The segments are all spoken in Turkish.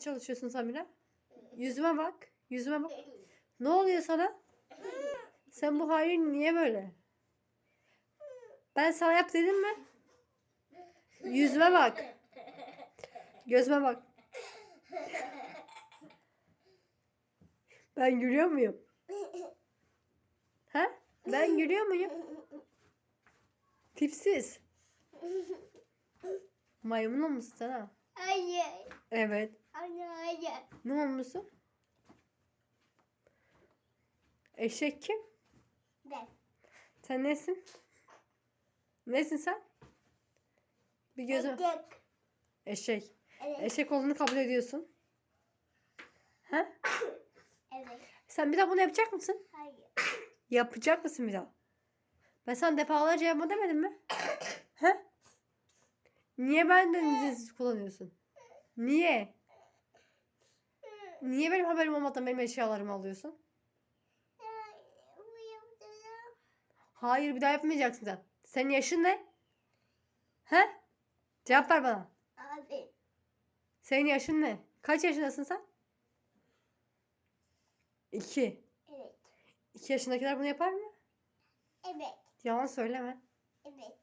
çalışıyorsun Samira? Yüzüme bak. Yüzüme bak. Ne oluyor sana? Sen bu halin niye böyle? Ben sana yap dedim mi? Yüzüme bak. Gözüme bak. Ben gülüyor muyum? Ha? Ben gülüyor muyum? Tipsiz. Maymun olmuşsun sen ha? Hayır. Evet. Hayır. Ne olmuşsun? Eşek kim? Ben. Sen nesin? Nesin sen? Bir gözüm. Tek. Eşek. Evet. Eşek olduğunu kabul ediyorsun. Ha? Evet. Sen bir daha bunu yapacak mısın? Hayır. Yapacak mısın bir daha? Ben sana defalarca yapma demedim mi? ha? Niye benden izinsiz kullanıyorsun? Niye? Niye benim haberim olmadan benim eşyalarımı alıyorsun? Hayır bir daha yapmayacaksın sen. Senin yaşın ne? He? Cevap ver bana. Abi. Senin yaşın ne? Kaç yaşındasın sen? İki. Evet. İki yaşındakiler bunu yapar mı? Evet. Yalan söyleme. Evet.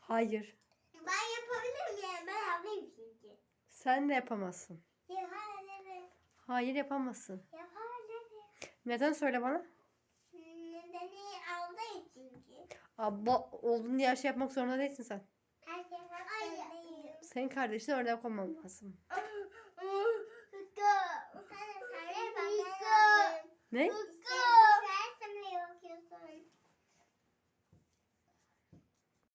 Hayır. Ben yapabilir miyim? Ben yapayım çünkü. Sen de yapamazsın. Hayır yapamazsın. Yaparım. Neden söyle bana? Nedeni aldığı çünkü. Abba olduğun diye her şey yapmak zorunda değilsin sen. Her şey Hayır. Senin kardeşine örnek olman lazım. Ne?